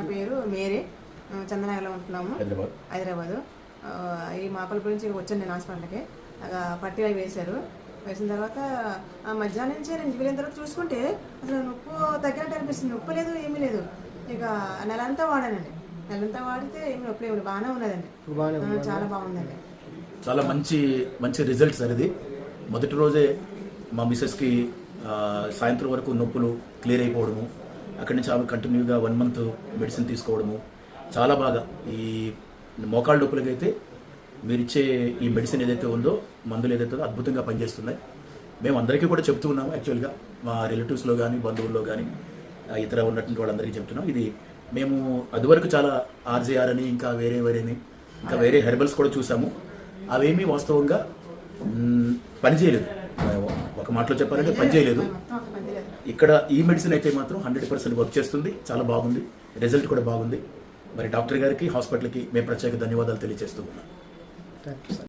నా పేరు మేరీ. చందనగర్లో ఉంటున్నాము. హైదరాబాద్. ఈ మాకల గురించి వచ్చాను నేను హాస్పిటల్కి. అలా పట్టి అవి వేశారు. వేసిన తర్వాత ఆ మధ్యాహ్నం నుంచి నేను వెళ్ళిన తర్వాత చూసుకుంటే అసలు నొప్పు తగ్గినట్టు అనిపిస్తుంది. నొప్పి లేదు ఏమీ లేదు. ఇక నెలంతా వాడానండి. నెలంతా వాడితే ఏమి నొప్పి లేదు. బాగానే ఉన్నదండి. చాలా బాగుందండి. చాలా మంచి మంచి రిజల్ట్ సార్ ఇది. మొదటి రోజే మా మిస్సెస్కి ఆ, సాయంత్రం వరకు నొప్పులు క్లియర్ అయిపోవడము. అక్కడి నుంచి ఆమె కంటిన్యూగా వన్ మంత్ మెడిసిన్ తీసుకోవడము. చాలా బాగా. ఈ మోకాళ్ళ నొప్పులకైతే మీరు ఇచ్చే ఈ మెడిసిన్ ఏదైతే ఉందో మందులు ఏదైతే ఉందో అద్భుతంగా పనిచేస్తున్నాయి. మేము అందరికీ కూడా చెప్తూ ఉన్నాము యాక్చువల్గా. మా రిలేటివ్స్లో కానీ బంధువుల్లో కానీ ఇతర ఉన్నటువంటి వాళ్ళందరికీ చెప్తున్నాం. ఇది మేము అదివరకు చాలా ఆర్జేఆర్ అని ఇంకా వేరే వేరేని ఇంకా వేరే హెర్బల్స్ కూడా చూసాము. అవేమీ వాస్తవంగా పనిచేయలేదు. ఒక మాటలో చెప్పాలంటే పనిచేయలేదు. ఇక్కడ ఈ మెడిసిన్ అయితే మాత్రం హండ్రెడ్ పర్సెంట్ వర్క్ చేస్తుంది. చాలా బాగుంది. రిజల్ట్ కూడా బాగుంది. మరి డాక్టర్ గారికి హాస్పిటల్కి మేము ప్రత్యేక ధన్యవాదాలు తెలియజేస్తూ ఉన్నాం. Thank you sir